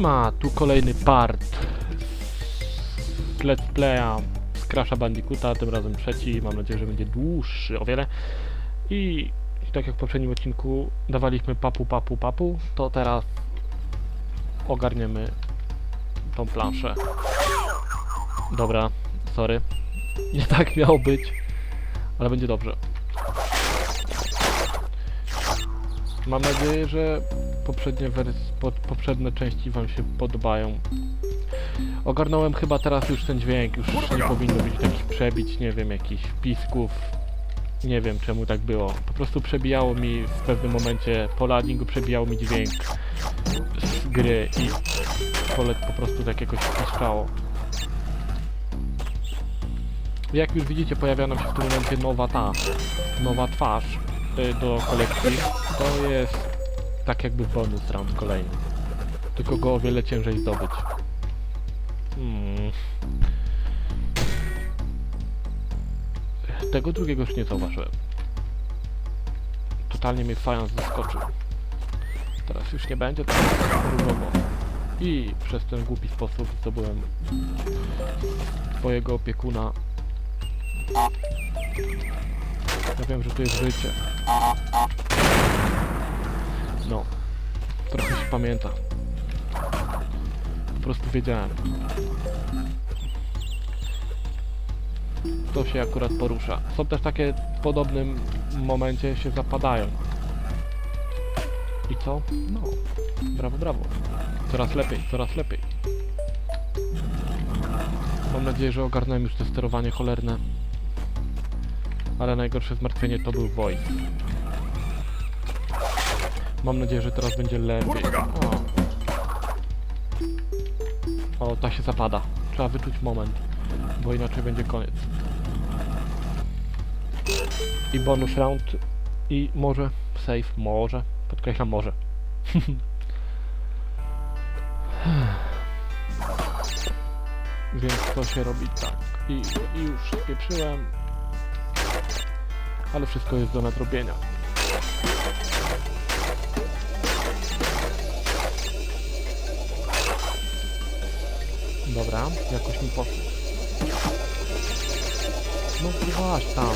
Siema, tu kolejny part Let's Playa z Crasha Bandicoota, tym razem trzeci, mam nadzieję, że będzie dłuższy o wiele. I, i tak jak w poprzednim odcinku dawaliśmy papu, papu, papu, to teraz ogarniemy tą planszę. Dobra, sorry. Nie tak miało być, ale będzie dobrze. Mam nadzieję, że poprzednie wers- po, poprzednie części wam się podobają. Ogarnąłem chyba teraz już ten dźwięk, już nie powinno być takich przebić, nie wiem, jakichś pisków. Nie wiem czemu tak było. Po prostu przebijało mi w pewnym momencie po loadingu przebijało mi dźwięk z gry i pole po prostu tak jakoś piszczało. Jak już widzicie pojawia nam się w tym momencie nowa ta, nowa twarz y, do kolekcji. To jest tak jakby bonus round kolejny. Tylko go o wiele ciężej zdobyć. Hmm. Tego drugiego już nie zauważyłem. Totalnie mnie fajans zaskoczył. Teraz już nie będzie tak. I przez ten głupi sposób zdobyłem twojego opiekuna. Ja wiem, że tu jest życie. No. Trochę się pamięta. Po prostu wiedziałem. To się akurat porusza. Są też takie w podobnym momencie się zapadają. I co? No. Brawo, brawo. Coraz lepiej, coraz lepiej. Mam nadzieję, że ogarnąłem już to sterowanie cholerne. Ale najgorsze zmartwienie to był voice. Mam nadzieję, że teraz będzie lepiej. O. o, ta się zapada. Trzeba wyczuć moment, bo inaczej będzie koniec. I bonus round i może save, może, podkreślam może. Więc to się robi tak. I, i już spieprzyłem. Ale wszystko jest do nadrobienia. Dobra, jakoś mi poszło. No właśnie tam.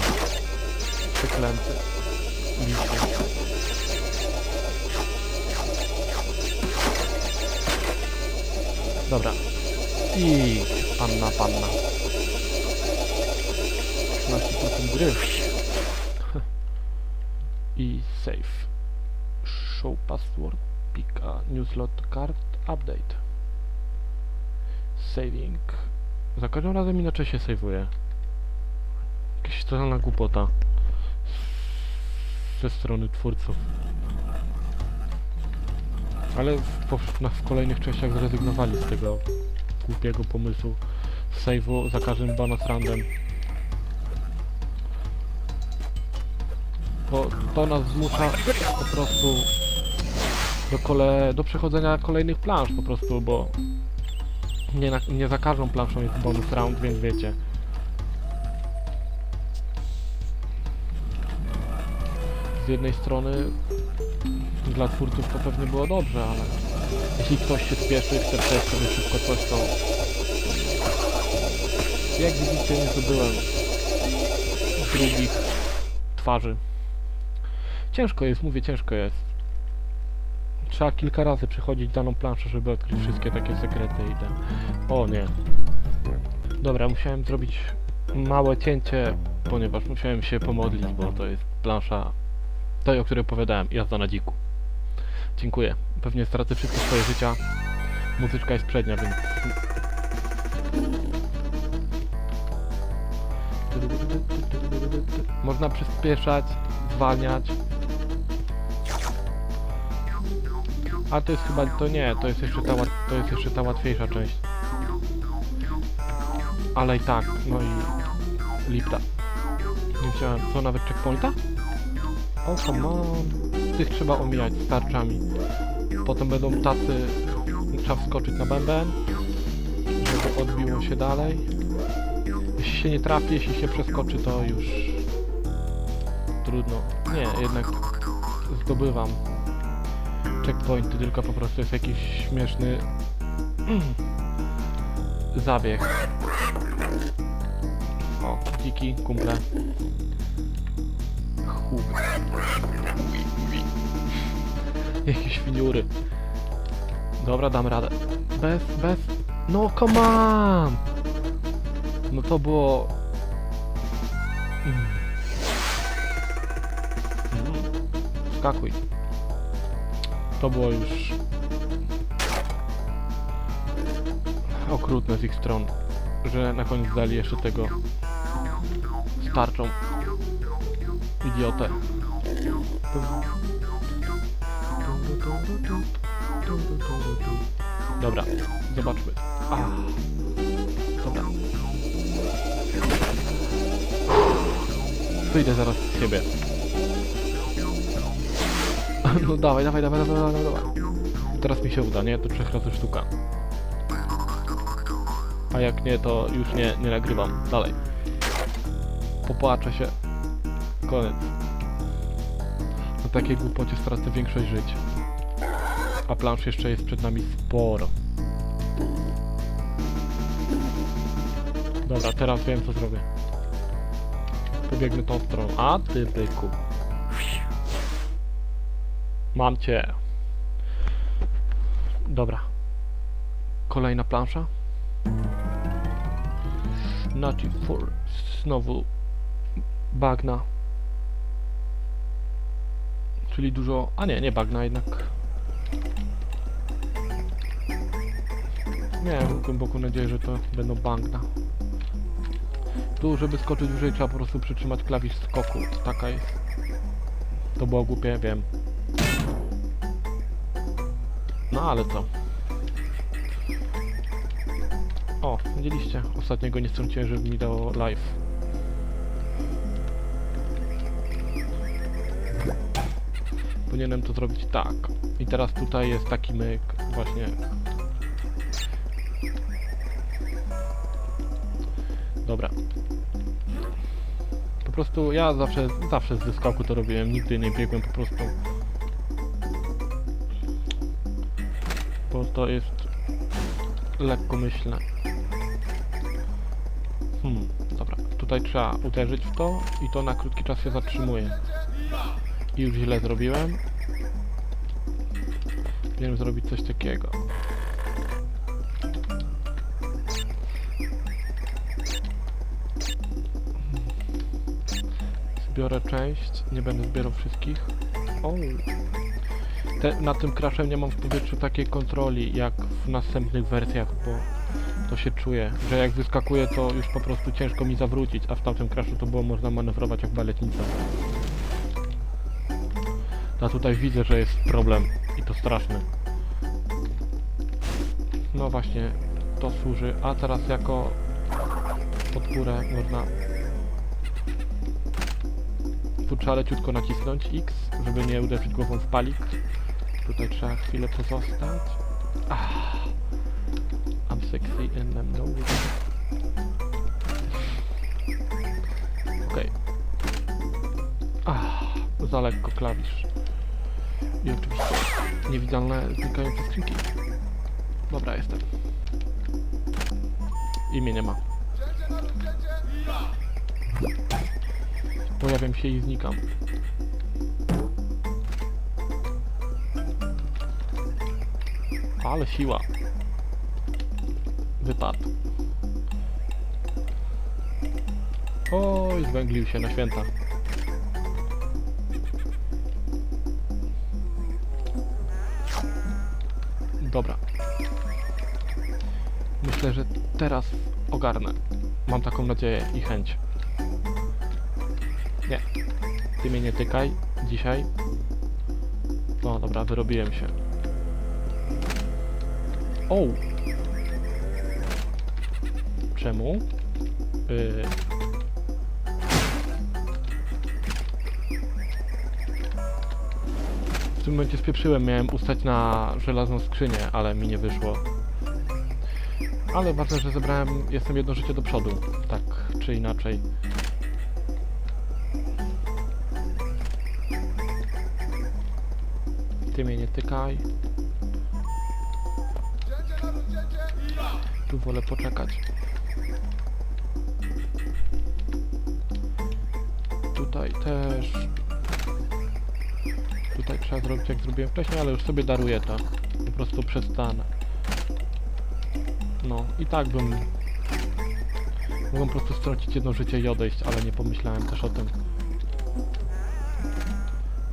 Przeklęty. Liście. Dobra. I panna, panna. 13% gry. I save. Show password. Pick a newslot card update. Saving. Za każdym razem inaczej się saveuje. Jakaś totalna głupota. Ze strony twórców. Ale w, po, na, w kolejnych częściach zrezygnowali z tego głupiego pomysłu save'u za każdym bonus roundem. Bo to nas zmusza po prostu do, kole, do przechodzenia kolejnych plansz po prostu, bo nie, na, nie za każdą planszą jest bonus round, więc wiecie. Z jednej strony dla twórców to pewnie było dobrze, ale jeśli ktoś się spieszy, chce przejść sobie szybko coś, to jak widzicie nie zdobyłem drugich twarzy. Ciężko jest, mówię, ciężko jest. Trzeba kilka razy przechodzić daną planszę, żeby odkryć wszystkie takie sekrety i ten... O nie. Dobra, musiałem zrobić małe cięcie, ponieważ musiałem się pomodlić, bo to jest plansza tej, o której opowiadałem, jazda na dziku. Dziękuję. Pewnie stracę wszystkie swoje życia. Muzyczka jest przednia, więc... Można przyspieszać, zwalniać. A to jest chyba, to nie, to jest jeszcze ta, to jest jeszcze ta łatwiejsza część. Ale i tak, no i lipta. Nie chciałem, co nawet checkpointa? O, come on. Tych trzeba omijać tarczami. Potem będą tacy, trzeba wskoczyć na bęben, żeby odbiło się dalej. Jeśli się nie trafi, jeśli się przeskoczy, to już trudno. Nie, jednak zdobywam checkpointy, tylko po prostu jest jakiś śmieszny Zabieg. O, dziki, kumple. Huk. Jakie świniury. Dobra, dam radę. Bez, bez... No, come on! No to było... Mm. Mm. Skakuj. To było już... Okrutne z ich stron, że na koniec dali jeszcze tego z tarczą. Idiotę. Dobra, zobaczmy. A, dobra. Wyjdę zaraz z siebie. No dawaj, dawaj, dawaj, dawaj, dawaj, dawaj. Teraz mi się uda, nie? To trzech razy sztuka. A jak nie, to już nie, nie nagrywam. Dalej. Popłaczę się. Koniec. Na takiej głupocie stracę większość żyć. A plansz jeszcze jest przed nami sporo. Dobra, teraz wiem co zrobię. Pobiegnę tą stroną. A ty byku. Mam cię. Dobra. Kolejna plansza. Naughty for znowu bagna. Czyli dużo. A nie, nie bagna jednak. Miałem głęboką nadzieję, że to będą bagna. Tu, żeby skoczyć wyżej, trzeba po prostu przytrzymać klawisz skoku. Taka jest. To było głupie, wiem. No ale co? O, widzieliście? Ostatniego nie strąciłem, żeby mi dało live. Powinienem to zrobić tak. I teraz tutaj jest taki myk, właśnie. Dobra. Po prostu ja zawsze, zawsze z wyskoku to robiłem, nigdy nie biegłem po prostu. Bo to jest lekkomyślne. Hmm, dobra. Tutaj trzeba uderzyć w to i to na krótki czas się zatrzymuje. I już źle zrobiłem. Powinienem zrobić coś takiego. Zbiorę część, nie będę zbierał wszystkich. O. Te, tym crashem nie mam w powietrzu takiej kontroli jak w następnych wersjach, bo to się czuje, że jak wyskakuje to już po prostu ciężko mi zawrócić, a w tamtym crashu to było można manewrować jak baletnica. A tutaj widzę, że jest problem i to straszny. No właśnie, to służy, a teraz jako podpórę można tu trzeba leciutko nacisnąć X, żeby nie uderzyć głową w palik. Tutaj trzeba chwilę pozostać. Ah, I'm sexy and I'm no Okej. Ah, za lekko klawisz. I oczywiście niewidzialne znikające skrzynki. Dobra, jestem. Imię nie ma. Pojawiam się i znikam. Ale siła. Wypadł. Oj, zwęglił się na święta. Dobra. Myślę, że teraz ogarnę. Mam taką nadzieję i chęć. Nie. Ty mnie nie tykaj dzisiaj. No dobra, wyrobiłem się. O! Czemu? Yy... W tym momencie spieprzyłem, miałem ustać na żelazną skrzynię, ale mi nie wyszło. Ale ważne, że zebrałem, jestem jedno życie do przodu, tak czy inaczej. Ty mnie nie tykaj. Tu wolę poczekać. Tutaj też. Tutaj trzeba zrobić jak zrobiłem wcześniej, ale już sobie daruję to. Po prostu przestanę. No i tak bym... Mogłem po prostu stracić jedno życie i odejść, ale nie pomyślałem też o tym.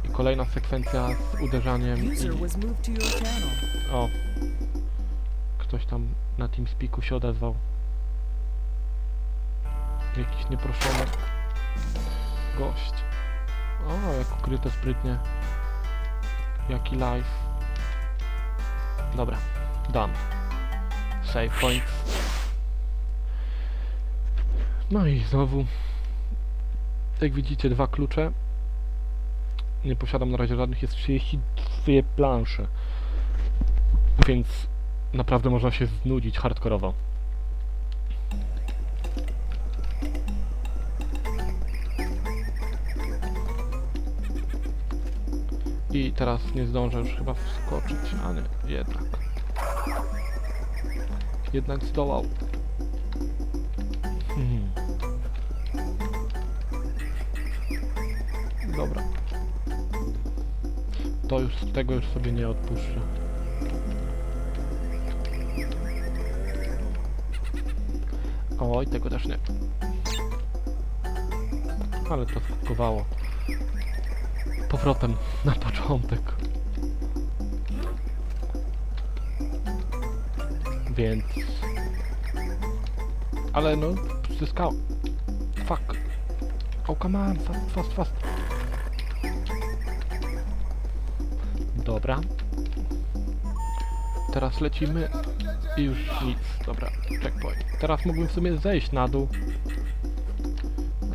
I kolejna sekwencja z uderzaniem i... O. Ktoś tam na TeamSpeaku się odezwał. Jakiś nieproszony gość. O, jak ukryte sprytnie. Jaki live. Dobra, done. Save point. No i znowu. Jak widzicie, dwa klucze. Nie posiadam na razie żadnych, jest 32 plansze więc naprawdę można się znudzić hardkorowo. I teraz nie zdążę już chyba wskoczyć, a nie, jednak. Jednak zdołał. Hmm. Dobra. To już, tego już sobie nie odpuszczę. Oj, tego też nie. Ale to skutkowało. Powrotem na początek. Więc... Ale no, zyskał. Fuck. Oh, come on, fast, fast, fast. Dobra. Teraz lecimy i już nic. Dobra, checkpoint. Teraz mógłbym w sumie zejść na dół.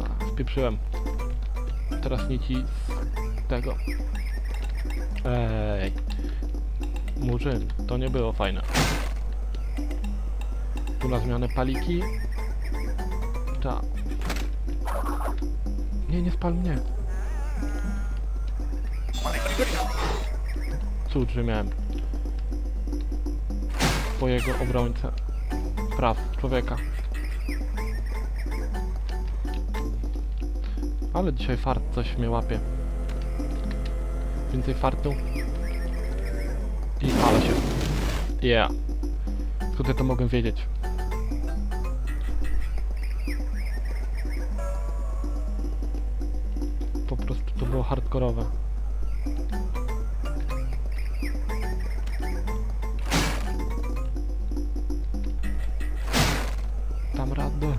A, spieprzyłem. Teraz nici z tego. Ej. Murzyn, to nie było fajne. Tu na zmianę paliki. Ta. Nie, nie spal mnie. Cud, że miałem swojego obrońcę praw człowieka. Ale dzisiaj fart coś mnie łapie. Więcej fartu. I ale się. Yeah. Skąd ja to mogę wiedzieć? Po prostu to było hardkorowe. Dam radę.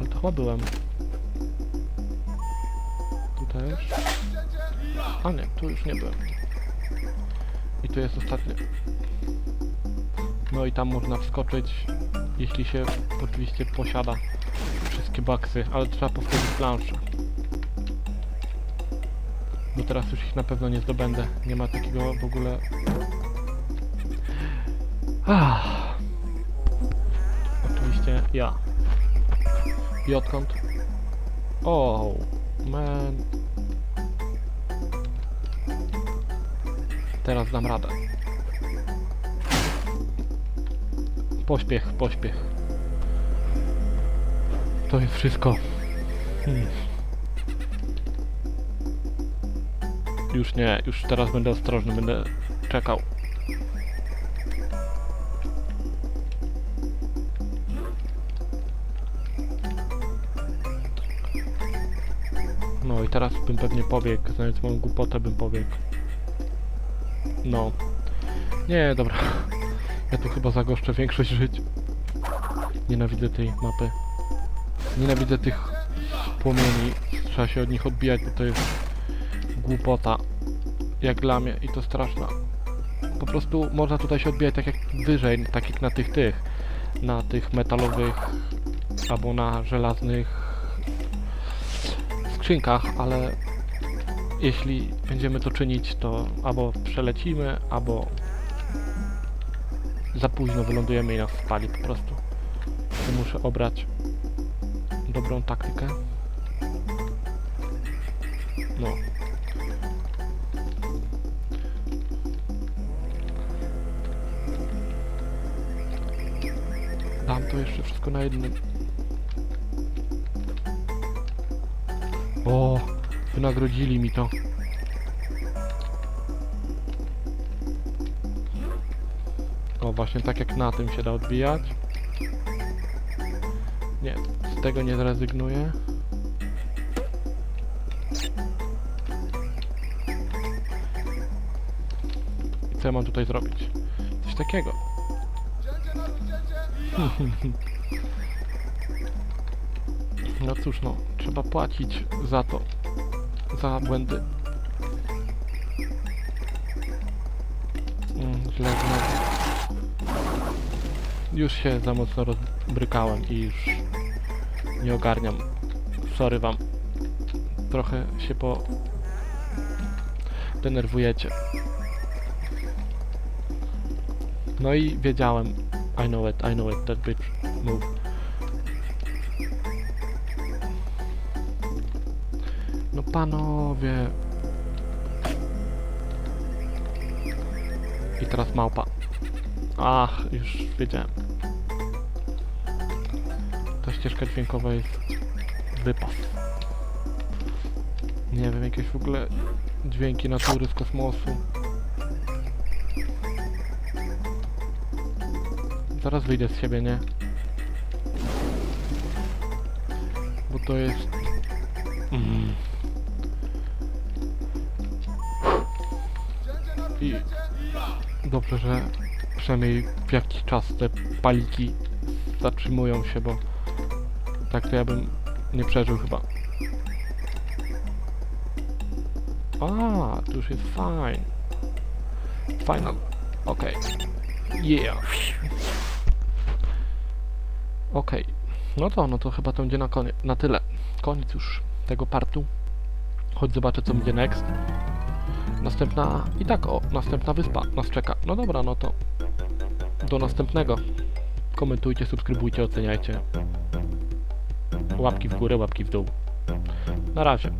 Ale to chyba byłem. Tu też. A nie, tu już nie byłem. I tu jest ostatnie. No i tam można wskoczyć, jeśli się oczywiście posiada wszystkie baksy, ale trzeba powtórzyć planszę. Bo teraz już ich na pewno nie zdobędę. Nie ma takiego w ogóle... Ah. Ja. I odkąd? Oh, man. Teraz dam radę. Pośpiech, pośpiech. To jest wszystko. Hmm. Już nie, już teraz będę ostrożny, będę czekał. No i teraz bym pewnie pobiegł, znając moją głupotę bym pobiegł. No. Nie, dobra. Ja tu chyba zagoszczę większość żyć. Nienawidzę tej mapy. Nienawidzę tych płomieni. Trzeba się od nich odbijać, bo to jest głupota. Jak dla mnie i to straszna. Po prostu można tutaj się odbijać tak jak wyżej, tak jak na tych tych. Na tych metalowych albo na żelaznych skrzynkach, ale jeśli będziemy to czynić, to albo przelecimy, albo za późno wylądujemy i nas spali po prostu. To muszę obrać dobrą taktykę. No. Dam to jeszcze wszystko na jednym. O, wynagrodzili mi to. O, właśnie tak jak na tym się da odbijać. Nie, z tego nie zrezygnuję. I co ja mam tutaj zrobić? Coś takiego. No cóż, no, trzeba płacić za to, za błędy. Mm, źle znowu. Już się za mocno rozbrykałem i już nie ogarniam. Sorry wam. Trochę się po... denerwujecie. No i wiedziałem. I know it, I know it, that bitch move. Panowie. I teraz małpa. Ach, już wiedziałem. Ta ścieżka dźwiękowa jest wypas. Nie wiem, jakieś w ogóle dźwięki natury z kosmosu. Zaraz wyjdę z siebie, nie? Bo to jest... Mm. I dobrze, że przynajmniej w jakiś czas te paliki zatrzymują się, bo tak to ja bym nie przeżył chyba. A, tu już jest fine. Final. Okej. Yeah. Okej. No to, no to chyba to będzie na. Na tyle. Koniec już tego partu. Chodź zobaczę co będzie next. Następna... I tak, o, następna wyspa nas czeka. No dobra, no to... Do następnego. Komentujcie, subskrybujcie, oceniajcie. Łapki w górę, łapki w dół. Na razie.